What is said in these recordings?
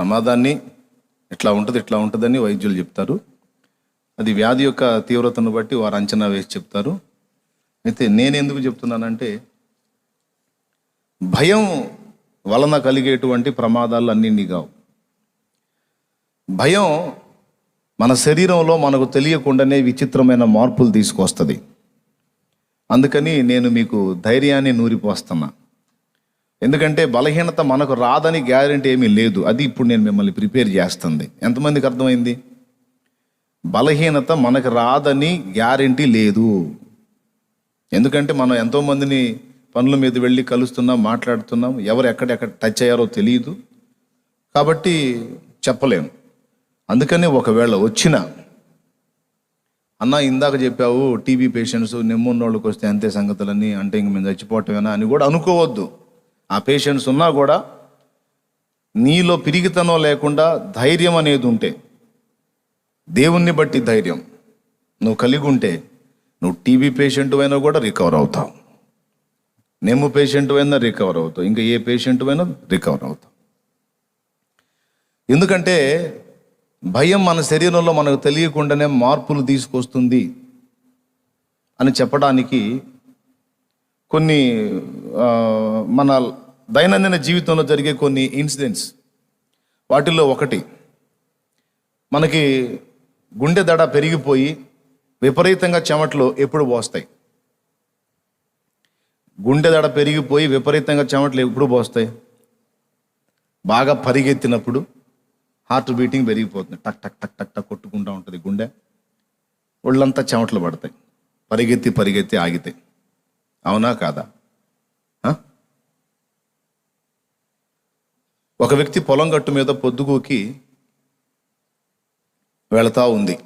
ప్రమాదాన్ని ఇట్లా ఉంటుంది ఇట్లా ఉంటుందని వైద్యులు చెప్తారు. అది వ్యాధి యొక్క తీవ్రతను బట్టి వారు అంచనా వేసి చెప్తారు. అయితే నేను ఎందుకు చెప్తున్నానంటే భయం వలన కలిగేటువంటి ప్రమాదాలు అన్నీ కావు. భయం మన శరీరంలో మనకు తెలియకుండానే విచిత్రమైన మార్పులు తీసుకొస్తుంది. అందుకని నేను మీకు ధైర్యాన్ని నూరిపోస్తున్నా. ఎందుకంటే బలహీనత మనకు రాదని గ్యారంటీ ఏమీ లేదు. అది ఇప్పుడు నేను మిమ్మల్ని ప్రిపేర్ చేస్తుంది. ఎంతమందికి అర్థమైంది? బలహీనత మనకు రాదని గ్యారంటీ లేదు. ఎందుకంటే మనం ఎంతోమందిని పనుల మీద వెళ్ళి కలుస్తున్నాం మాట్లాడుతున్నాం. ఎవరు ఎక్కడెక్కడ టచ్ అయ్యారో తెలియదు కాబట్టి చెప్పలేము అందుకని ఒకవేళ వచ్చిన అన్న ఇందాక చెప్పావు టీబీ పేషెంట్స్ నెమ్మున్నోళ్ళకి వస్తే అంతే సంగతులని అంటే ఇంక మేము చచ్చిపోవటమేనా? అని కూడా అనుకోవద్దు. ఆ పేషెంట్స్ ఉన్నా కూడా నీలో పిరిగితనం లేకుండా ధైర్యం అనేది ఉంటే దేవుణ్ణి బట్టి ధైర్యం. నువ్వు కలిగి ఉంటే నువ్వు టీబీ పేషెంట్ అయినా కూడా రికవర్ అవుతావు. నెమ్ము పేషెంట్ అయినా రికవర్ అవుతావు. ఇంకా ఏ పేషెంట్ అయినా రికవర్ అవుతావు. ఎందుకంటే భయం మన శరీరంలో మనకు తెలియకుండానే మార్పులు తీసుకొస్తుంది అని చెప్పడానికి కొన్ని మన దైనందిన జీవితంలో జరిగే కొన్ని ఇన్సిడెంట్స్. వాటిల్లో ఒకటి మనకి గుండె దడ పెరిగిపోయి విపరీతంగా చెమటలు ఎప్పుడు పోస్తాయి. గుండె దడ పెరిగిపోయి విపరీతంగా చెమటలు ఎప్పుడు పోస్తాయి? బాగా పరిగెత్తినప్పుడు హార్ట్ బీటింగ్ పెరిగిపోతుంది. టక్ టక్ టక్ టక్ టక్ కొట్టుకుంటూ ఉంటుంది గుండె. ఒళ్ళంతా చెమటలు పడతాయి. పరిగెత్తి పరిగెత్తి ఆగితాయి అవునా కాదా? ఒక వ్యక్తి పొలం గట్టు మీద పొద్దుగూకి వెళతా ఉంది.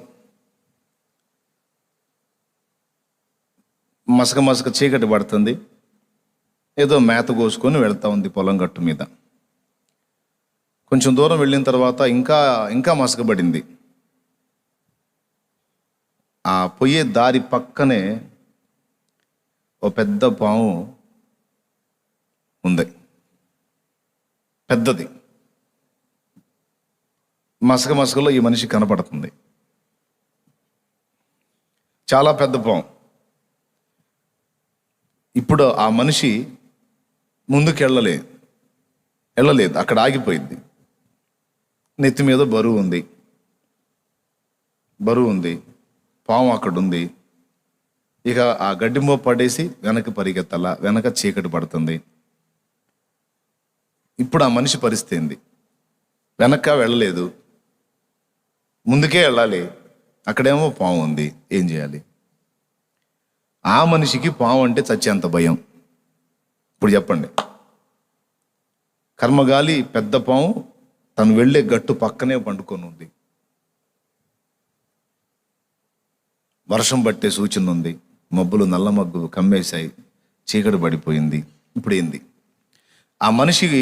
మసక మసక చీకటి పడుతుంది. ఏదో మేత కోసుకొని వెళ్తా ఉంది పొలం గట్టు మీద. కొంచెం దూరం వెళ్ళిన తర్వాత ఇంకా ఇంకా మసకబడింది. ఆ పోయే దారి పక్కనే ఓ పెద్ద పాము ఉంది. పెద్దది. మసక మసకలో ఈ మనిషి కనపడుతుంది. చాలా పెద్ద పాం ఇప్పుడు ఆ మనిషి ముందుకు వెళ్ళలేదు వెళ్ళలేదు. అక్కడ ఆగిపోయింది. నెత్తి మీద బరువు ఉంది. బరువు ఉంది. పాము అక్కడ ఉంది. ఇక ఆ గడ్డిమో పడేసి వెనక పరిగెత్తాల. వెనక చీకటి పడుతుంది. ఇప్పుడు ఆ మనిషి పరిస్థితి ఏంది? వెనక వెళ్ళలేదు. ముందుకే వెళ్ళాలి. అక్కడేమో పాము ఉంది. ఏం చేయాలి? ఆ మనిషికి పాము అంటే చచ్చేంత భయం. ఇప్పుడు చెప్పండి. కర్మగాలి పెద్ద పాము తను వెళ్ళే గట్టు పక్కనే పండుకొని ఉంది. వర్షం పట్టే సూచన ఉంది. మబ్బులు నల్ల మగ్గు కమ్మేశాయి. చీకటి పడిపోయింది. ఇప్పుడు ఏంది? ఆ మనిషికి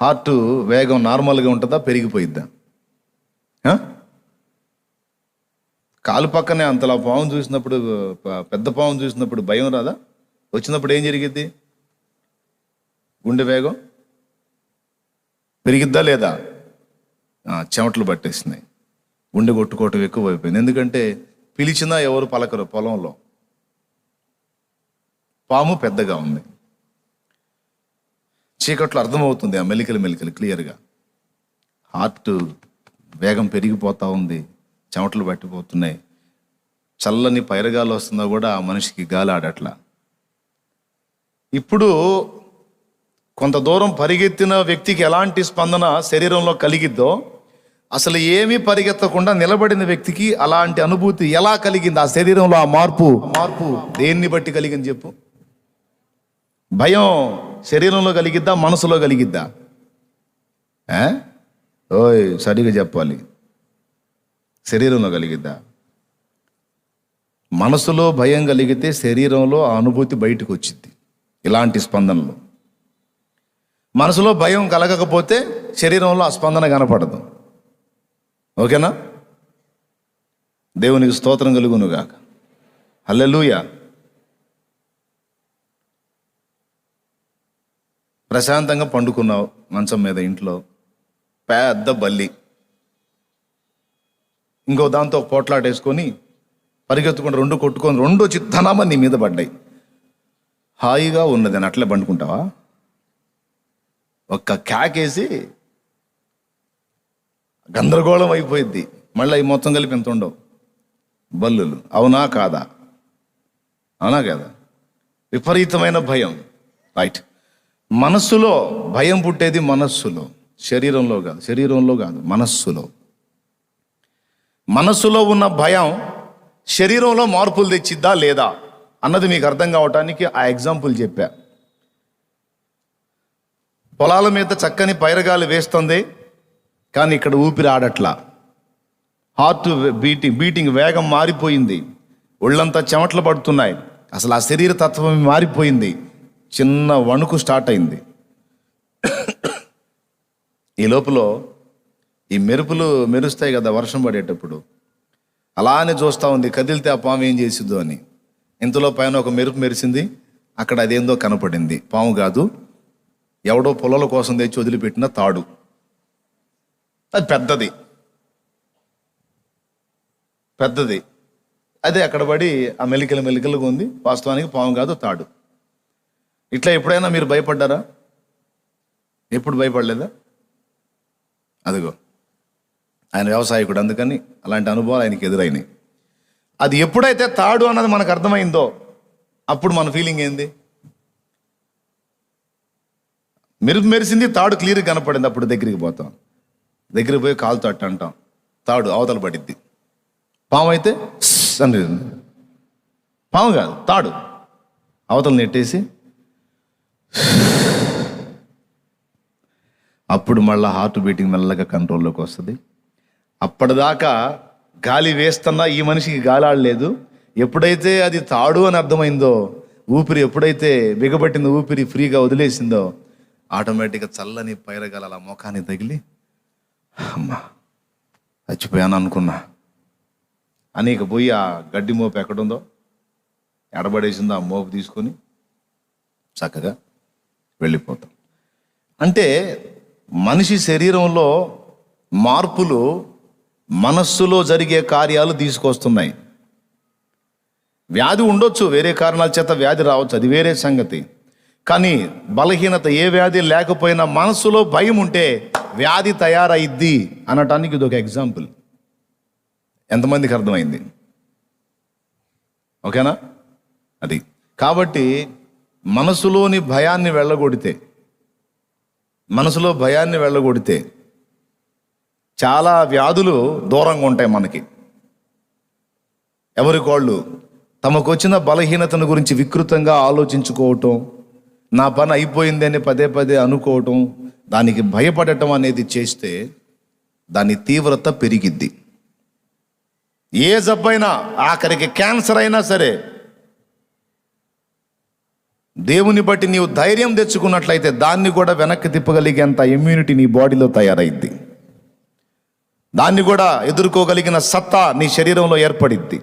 హార్ట్ వేగం నార్మల్గా ఉంటుందా పెరిగిపోయిద్దా? కాలు పక్కనే అంతలా పాము చూసినప్పుడు పెద్ద పాము చూసినప్పుడు భయం రాదా? వచ్చినప్పుడు ఏం జరిగిద్ది? గుండె వేగం పెరిగిద్దా లేదా? చెమటలు పట్టేసినాయి. గుండె కొట్టుకోవటం ఎక్కువ అయిపోయింది ఎందుకంటే పిలిచినా ఎవరు పలకరు పొలంలో. పాము పెద్దగా ఉంది. చీకట్లో అర్థమవుతుంది ఆ మెలికలు మెలికలు క్లియర్గా. హార్ట్ వేగం పెరిగిపోతూ ఉంది చెమటలు పట్టిపోతున్నాయి. చల్లని పైరగాలు వస్తుందా కూడా ఆ మనిషికి గాలి ఆడట్లా ఇప్పుడు కొంత దూరం పరిగెత్తిన వ్యక్తికి ఎలాంటి స్పందన శరీరంలో కలిగిద్దో అసలు ఏమీ పరిగెత్తకుండా నిలబడిన వ్యక్తికి అలాంటి అనుభూతి ఎలా కలిగింది? ఆ శరీరంలో ఆ మార్పు మార్పు దేన్ని బట్టి కలిగింది చెప్పు. భయం శరీరంలో కలిగిద్దా మనసులో కలిగిద్దా? ఓయ్ సరిగా చెప్పాలి. శరీరంలో కలిగిద్దా? మనసులో భయం కలిగితే శరీరంలో ఆ అనుభూతి బయటకు వచ్చింది ఇలాంటి స్పందనలు. మనసులో భయం కలగకపోతే శరీరంలో ఆ స్పందన కనపడదు. ఓకేనా? దేవునికి స్తోత్రం కలుగునుగాక. హల్లెలూయా. ప్రశాంతంగా పండుకున్నావు మంచం మీద ఇంట్లో. పెద్ద బల్లి. ఇంకో దాంతో పోట్లాటేసుకొని పరిగెత్తుకొని రెండు కొట్టుకొని రెండు వచ్చి ధనామా నీ మీద పడ్డాయి. హాయిగా ఉన్నది అని అట్లే పండుకుంటావా? ఒక్క క్యాకేసి గందరగోళం అయిపోయింది మళ్ళీ అవి మొత్తం కలిపి ఎంత ఉండవు? బల్లులు. అవునా కాదా? అవునా కదా? విపరీతమైన భయం. రైట్. మనస్సులో భయం పుట్టేది మనస్సులో. శరీరంలో కాదు శరీరంలో కాదు మనస్సులో. మనస్సులో ఉన్న భయం శరీరంలో మార్పులు తెచ్చిద్దా లేదా అన్నది మీకు అర్థం కావటానికి ఆ ఎగ్జాంపుల్ చెప్పా. పొలాల మీద చక్కని పైరగాలు వేస్తుంది కానీ ఇక్కడ ఊపిరి ఆడట్లా. హార్ట్ బీటింగ్ బీటింగ్ వేగం మారిపోయింది. ఒళ్ళంతా చెమటలు పడుతున్నాయి. అసలు ఆ శరీర తత్వం మారిపోయింది. చిన్న వణుకు స్టార్ట్ అయింది. ఈ లోపల ఈ మెరుపులు మెరుస్తాయి కదా వర్షం పడేటప్పుడు. అలానే చూస్తూ ఉంది కదిలితే ఆ పాము ఏం చేసిద్దో అని. ఇంతలో పైన ఒక మెరుపు మెరిసింది అక్కడ అదేందో కనపడింది. పాము కాదు ఎవడో పొలాల కోసం తెచ్చి వదిలిపెట్టిన తాడు. అది పెద్దది. పెద్దది. అదే అక్కడ పడి ఆ మెలికలు మెలికలుగా ఉంది వాస్తవానికి పాము కాదు తాడు. ఇట్లా ఎప్పుడైనా మీరు భయపడ్డారా? ఎప్పుడు భయపడలేదా? అదిగో ఆయన వ్యవసాయకుడు అందుకని అలాంటి అనుభవాలు ఆయనకి ఎదురైనాయి. అది ఎప్పుడైతే తాడు అన్నది మనకు అర్థమైందో అప్పుడు మన ఫీలింగ్ ఏంది? మెరుపు మెరిసింది తాడు క్లియర్గా కనపడింది అప్పుడు దగ్గరికి పోతాం. దగ్గరికి పోయి కాలు తట్టు అంటాం. తాడు అవతల పడిద్ది. పాము అయితే అని పాము కాదు తాడు. అవతల నెట్టేసి అప్పుడు మళ్ళీ హార్ట్ బీటింగ్ మెల్లగా కంట్రోల్లోకి వస్తుంది. అప్పటిదాకా గాలి వేస్తున్నా ఈ మనిషికి గాలి ఆడలేదు ఎప్పుడైతే అది తాడు అని అర్థమైందో ఊపిరి ఎప్పుడైతే బిగబట్టిన ఊపిరి ఫ్రీగా వదిలేసిందో ఆటోమేటిక్గా చల్లని పైరగాల అలా ముఖాన్ని తగిలి అమ్మా చచ్చిపోయాను అనుకున్నా. అనేక పోయి ఆ గడ్డి మోపు ఎక్కడుందో ఎడబడేసిందో ఆ మోపు తీసుకొని చక్కగా వెళ్ళిపోతాం. అంటే మనిషి శరీరంలో మార్పులు మనస్సులో జరిగే కార్యాలు తీసుకొస్తున్నాయి. వ్యాధి ఉండొచ్చు వేరే కారణాల చేత వ్యాధి రావచ్చు అది వేరే సంగతి. కానీ బలహీనత ఏ వ్యాధి లేకపోయినా మనస్సులో భయం ఉంటే వ్యాధి తయారైద్ది అనటానికి ఇది ఒక ఎగ్జాంపుల్. ఎంతమందికి అర్థమైంది? ఓకేనా? అది. కాబట్టి మనసులోని భయాన్ని వెళ్ళగొడితే మనసులో భయాన్ని వెళ్ళగొడితే చాలా వ్యాధులు దూరంగా ఉంటాయి మనకి. ఎవరికోళ్ళు తమకు వచ్చిన బలహీనతను గురించి వికృతంగా ఆలోచించుకోవటం నా పని అయిపోయింది అని పదే పదే అనుకోవటం దానికి భయపడటం అనేది చేస్తే దాని తీవ్రత పెరిగిద్ది. ఏ జబ్బైనా ఆఖరికి క్యాన్సర్ అయినా సరే దేవుని బట్టి నీవు ధైర్యం తెచ్చుకున్నట్లయితే దాన్ని కూడా వెనక్కి తిప్పగలిగేంత ఇమ్యూనిటీ నీ బాడీలో తయారైద్ది. దాన్ని కూడా ఎదుర్కోగలిగిన సత్తా నీ శరీరంలో ఏర్పడిద్ది.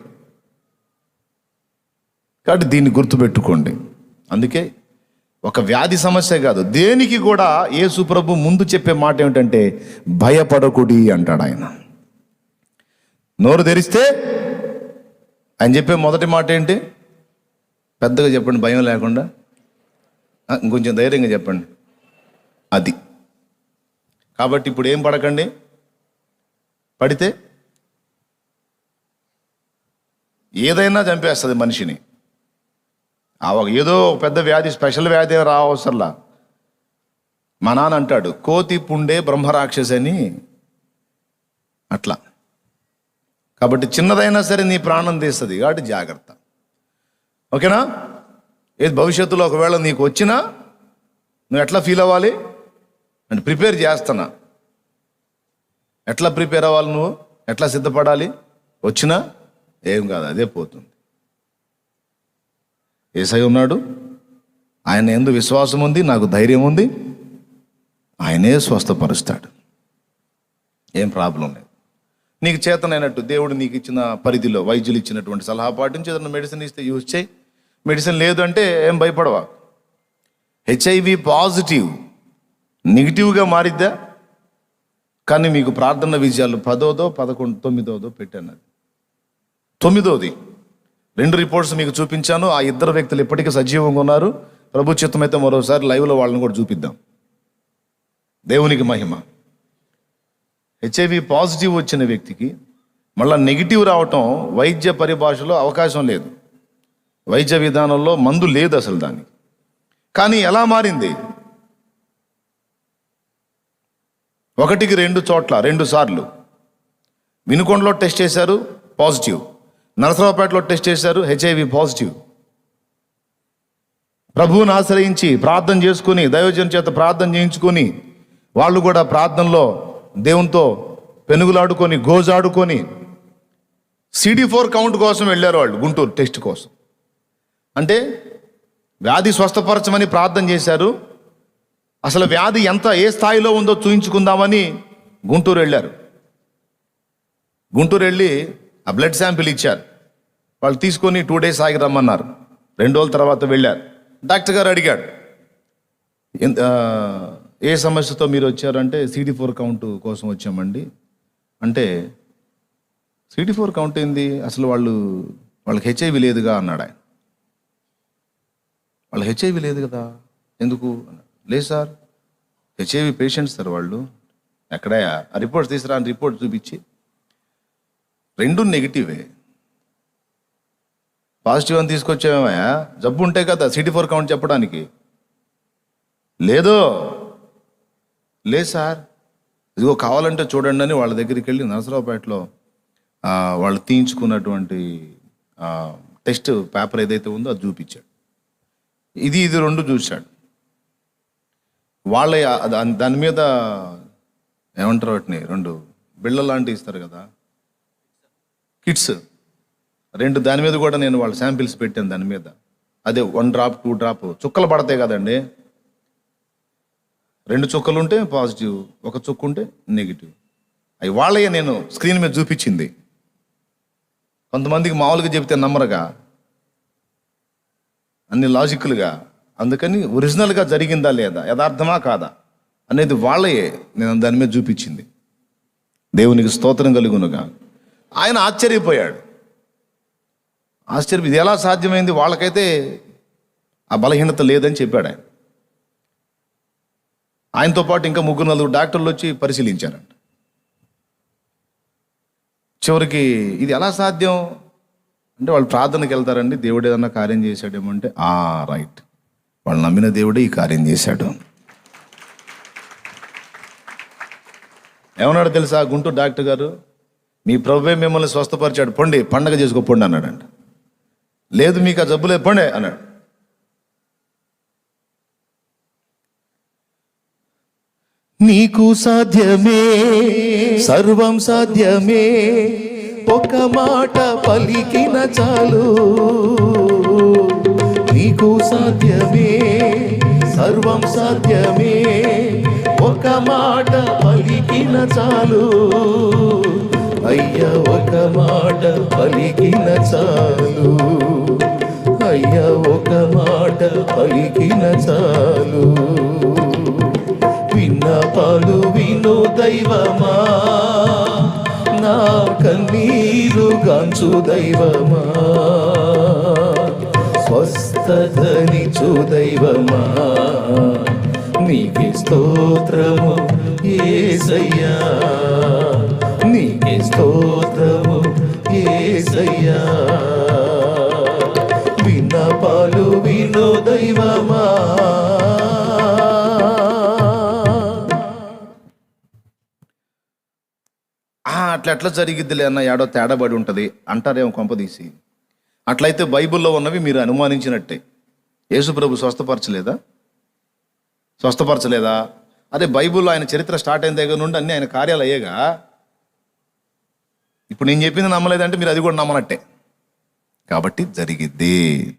కాబట్టి దీన్ని గుర్తుపెట్టుకోండి. అందుకే ఒక వ్యాధి సమస్య కాదు. దేనికి కూడా యేసు ప్రభు ముందు చెప్పే మాట ఏమిటంటే భయపడకుడి అంటాడు ఆయన. నోరు తెరిస్తే ఆయన చెప్పే మొదటి మాట ఏంటి? పెద్దగా చెప్పండి భయం లేకుండా. ఇంకొంచెం ధైర్యంగా చెప్పండి. అది. కాబట్టి ఇప్పుడు ఏం పడకండి? పడితే ఏదైనా చంపేస్తుంది మనిషిని. ఏదో పెద్ద వ్యాధి స్పెషల్ వ్యాధి రావసర్లా. మా నాన్న అంటాడు కోతి పుండే బ్రహ్మరాక్షసి అని అట్లా. కాబట్టి చిన్నదైనా సరే నీ ప్రాణం తీస్తుంది. కాబట్టి జాగ్రత్త. ఓకేనా? ఏది భవిష్యత్తులో ఒకవేళ నీకు వచ్చినా నువ్వు ఎట్లా ఫీల్ అవ్వాలి? అంటే ప్రిపేర్ చేస్తున్నా. ఎట్లా ప్రిపేర్ అవ్వాలి నువ్వు? ఎట్లా సిద్ధపడాలి? వచ్చినా ఏం కాదు అదే పోతుంది. ఏసై ఉన్నాడు. ఆయన ఎందు విశ్వాసం ఉంది నాకు ధైర్యం ఉంది. ఆయనే స్వస్థపరుస్తాడు. ఏం ప్రాబ్లం లేదు. నీకు చేతనైనట్టు దేవుడు నీకు ఇచ్చిన పరిధిలో వైద్యులు ఇచ్చినటువంటి సలహా పాటించి ఏదైనా మెడిసిన్ ఇస్తే యూజ్ చేయి. మెడిసిన్ లేదు అంటే ఏం భయపడవా? హెచ్ఐవి పాజిటివ్ నెగిటివ్గా మారిద్దా? కానీ మీకు ప్రార్థన విజయాలు పదోదో పదకొండు తొమ్మిదోదో పెట్టాను అది తొమ్మిదోది. రెండు రిపోర్ట్స్ మీకు చూపించాను. ఆ ఇద్దరు వ్యక్తులు ఇప్పటికీ సజీవంగా ఉన్నారు. ప్రభు చిత్తమైతే మరోసారి లైవ్లో వాళ్ళని కూడా చూపిద్దాం. దేవునికి మహిమ. హెచ్ఐవి పాజిటివ్ వచ్చిన వ్యక్తికి మళ్ళీ నెగిటివ్ రావటం వైద్య పరిభాషలో అవకాశం లేదు. వైద్య విధానంలో మందు లేదు అసలు దానికి. కానీ ఎలా మారింది? ఒకటికి రెండు చోట్ల రెండు సార్లు. వినుకొండలో టెస్ట్ చేశారు పాజిటివ్. నరసరావుపేటలో టెస్ట్ చేశారు హెచ్ఐవి పాజిటివ్. ప్రభువుని ఆశ్రయించి ప్రార్థన చేసుకుని దైవజన చేత ప్రార్థన చేయించుకొని వాళ్ళు కూడా ప్రార్థనలో దేవునితో పెనుగులాడుకొని గోజాడుకొని సిడి ఫోర్ కౌంట్ కోసం వెళ్ళారు వాళ్ళు గుంటూరు టెస్ట్ కోసం. అంటే వ్యాధి స్వస్థపరచమని ప్రార్థన చేశారు. అసలు వ్యాధి ఎంత ఏ స్థాయిలో ఉందో చూయించుకుందామని గుంటూరు వెళ్ళారు. గుంటూరు వెళ్ళి ఆ బ్లడ్ శాంపిల్ ఇచ్చారు. వాళ్ళు తీసుకొని టూ డేస్ ఆగి రమ్మన్నారు. రెండు రోజుల తర్వాత వెళ్ళారు. డాక్టర్ గారు అడిగాడు ఏ సమస్యతో మీరు వచ్చారంటే సిడి ఫోర్ కౌంట్ కోసం వచ్చామండి. అంటే సిడి ఫోర్ కౌంట్ ఏంది? అసలు వాళ్ళు వాళ్ళకి హెచ్ఐవి లేదుగా అన్నాడు ఆయన వాళ్ళు హెచ్ఐవి లేదు కదా. ఎందుకు? లేదు సార్. హెచ్ఐవి పేషెంట్స్ సార్ వాళ్ళు. ఎక్కడయా ఆ రిపోర్ట్స్ తీసుకురా అని రిపోర్ట్ చూపించి. రెండు నెగిటివే. పాజిటివ్ అని తీసుకొచ్చామయ్యా జబ్బు ఉంటే కదా సిటీ ఫోర్ కౌంట్ చెప్పడానికి. లేదో. లేదు సార్. ఇదిగో కావాలంటే చూడండి అని వాళ్ళ దగ్గరికి వెళ్ళి నరసరావుపేటలో వాళ్ళు తీయించుకున్నటువంటి టెస్ట్ పేపర్ ఏదైతే ఉందో అది చూపించాడు. ఇది ఇది రెండు చూశాడు. వాళ్ళ దాని- దాని మీద ఏమంటారు వాటిని? రెండు బిళ్ళ లాంటివి ఇస్తారు కదా. కిట్స్ రెండు దాని మీద కూడా నేను వాళ్ళ శాంపిల్స్ పెట్టాను దాని మీద. అదే వన్ డ్రాప్ టూ డ్రాప్. చుక్కలు పడతాయి కదండి. రెండు చుక్కలు ఉంటే పాజిటివ్ ఒక చుక్కు ఉంటే నెగిటివ్. అవి వాళ్ళే నేను స్క్రీన్ మీద చూపించింది. కొంతమందికి మామూలుగా చెబితే నమ్మరుగా. అన్ని లాజికల్గా. అందుకని ఒరిజినల్గా జరిగిందా లేదా యథార్థమా కాదా అనేది వాళ్ళయే నేను దాని మీద చూపించింది. దేవునికి స్తోత్రం కలుగునుగా. ఆయన ఆశ్చర్యపోయాడు. ఆశ్చర్యం ఇది ఎలా సాధ్యమైంది? వాళ్ళకైతే ఆ బలహీనత లేదని చెప్పాడు ఆయన. ఆయనతో పాటు ఇంకా ముగ్గురు నలుగురు డాక్టర్లు వచ్చి పరిశీలించారంట. చివరికి ఇది ఎలా సాధ్యం? అంటే వాళ్ళు ప్రార్థనకి వెళ్తారండి దేవుడు ఏదన్నా కార్యం చేశాడేమో అంటే ఆ రైట్. వాళ్ళు నమ్మిన దేవుడే ఈ కార్యం చేశాడు. ఏమన్నాడు తెలుసా గుంటూరు డాక్టర్ గారు? మీ ప్రభువే మిమ్మల్ని స్వస్థపరిచాడు. పొండి పండగ చేసుకోపండి అన్నాడంట. లేదు మీకు ఆ జబ్బులే పొండే అన్నాడు. నీకు సాధ్యమే సర్వం సాధ్యమే ఒక మాట పలికిన చాలు. నీకు సాధ్యమే సర్వం సాధ్యమే. ఒక మాట పలికిన చాలు. అయ్యా ఒక మాట పలికిన చాలు. అయ్యా ఒక మాట పలికిన చాలు. విన్న పలు విను దైవమా. నా కన్నీరు గాంచు దైవమా. స్వస్థతనిచు దైవమా. నీకే స్తోత్రము ఏసయ్యా. నీకే స్తోత్రము ఏసయ్యా. విన్న పాలు వినో దైవమా. అట్లా ఎట్లా జరిగిద్దిలే అన్న ఏడో తేడాబడి ఉంటుంది. అంటారేమో కొంపదీసి అట్లయితే బైబిల్లో ఉన్నవి మీరు అనుమానించినట్టే. యేసుప్రభు స్వస్థపరచలేదా? స్వస్థపరచలేదా? అదే బైబిల్లో ఆయన చరిత్ర స్టార్ట్ అయిన దగ్గర నుండి అన్ని ఆయన కార్యాలు అయ్యేగా. ఇప్పుడు నేను చెప్పింది నమ్మలేదంటే మీరు అది కూడా నమ్మనట్టే. కాబట్టి జరిగిద్ది.